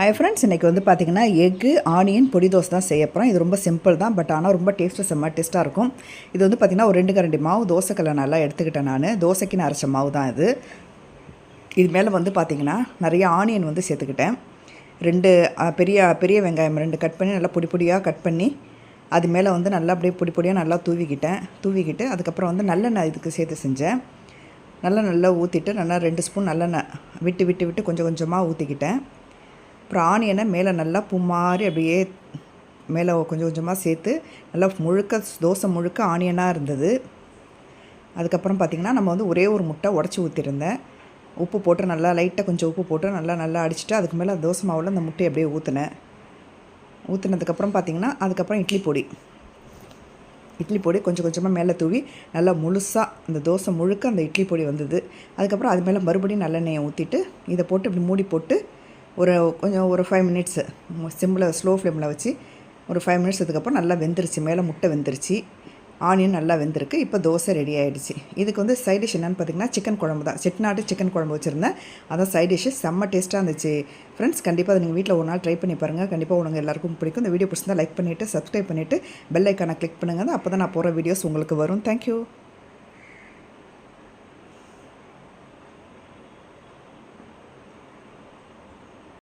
Hi friends இன்றைக்கி வந்து பார்த்திங்கன்னா எக்கு ஆனியன் பொடி தோசை தான் செய்ய போகிறோம் இது ரொம்ப சிம்பிள் தான் பட் ஆனால் ரொம்ப டேஸ்ட்டு செம்ம டேஸ்ட்டாக இருக்கும். இது வந்து பார்த்திங்கன்னா ஒரு ரெண்டு கரண்டி மாவு தோசைக்கல்லை நல்லா எடுத்துக்கிட்டேன் நான். தோசைக்குன்னு அரைச்ச மாவு தான் இது. இது மேலே வந்து பார்த்திங்கன்னா நிறைய ஆனியன் வந்து சேர்த்துக்கிட்டேன். ரெண்டு பெரிய பெரிய வெங்காயம் ரெண்டு கட் பண்ணி நல்லா பொடி பொடியாக கட் பண்ணி அது மேலே வந்து நல்லா அப்படியே பொடி பொடியாக நல்லா தூவிக்கிட்டேன். தூவிக்கிட்டு அதுக்கப்புறம் வந்து நல்லெண்ணெய் இதுக்கு சேர்த்து செஞ்சேன். நல்லா நல்லா ஊற்றிட்டு நல்லா ரெண்டு ஸ்பூன் நல்லெண்ணெய் விட்டு விட்டு விட்டு கொஞ்சம் கொஞ்சமாக ஊற்றிக்கிட்டேன் அப்புறம் ஆனியனை மேலே நல்லா பூமாறி அப்படியே மேலே கொஞ்சம் கொஞ்சமாக சேர்த்து நல்லா முழுக்க தோசை முழுக்க ஆனியனாக இருந்தது. அதுக்கப்புறம் பார்த்திங்கன்னா நம்ம வந்து ஒரே ஒரு முட்டை உடச்சி ஊற்றிருந்தேன் உப்பு போட்டு நல்லா லைட்டாக கொஞ்சம் உப்பு போட்டு நல்லா நல்லா அடிச்சுட்டு அதுக்கு மேலே தோசை மாவில் அந்த முட்டையை அப்படியே ஊற்றினேன் ஊற்றினதுக்கப்புறம் பார்த்திங்கன்னா அதுக்கப்புறம் இட்லி பொடி. இட்லி பொடி கொஞ்சம் கொஞ்சமாக மேலே தூவி நல்லா முழுசாக அந்த தோசை முழுக்க அந்த இட்லி பொடி வந்தது. அதுக்கப்புறம் அது மேலே மறுபடியும் நல்லெண்ணெயை ஊற்றிட்டு இதை போட்டு இப்படி மூடி போட்டு ஒரு கொஞ்சம் ஒரு ஃபைவ் மினிட்ஸு சிம்மில் ஸ்லோ ஃப்ளேமில் வச்சு ஒரு ஃபைவ் மினிட்ஸ் அதுக்கப்புறம் நல்லா வெந்துருச்சு. மேலே முட்டை வெந்துருச்சு. ஆனியன் நல்லா வெந்திருக்கு. இப்போ தோசை ரெடி ஆகிடுச்சு இதுக்கு வந்து சைட் டிஷ் என்னென்னு பார்த்தீங்கன்னா சிக்கன் குழம்பு தான். செட்டிநாட்டு சிக்கன் குழம்பு வச்சுருந்தேன். அதான் சைட் டிஷ்ஷு செம்ம டேஸ்ட்டாக இருந்துச்சு. ஃப்ரெண்ட்ஸ் கண்டிப்பாக அதை நீங்கள் வீட்டில் ஒரு நாள் ட்ரை பண்ணி பாருங்கள் கண்டிப்பாக உனக்கு எல்லாருக்கும் பிடிக்கும். இந்த வீடியோ பிடிச்சிருந்தா லைக் பண்ணிவிட்டு சப்ஸ்கிரைப் பண்ணிவிட்டு பெல் ஐக்கானை கிளிக் பண்ணுங்கள் அப்போ தான் நான் போகிற வீடியோஸ் உங்களுக்கு வரும். தேங்க்யூ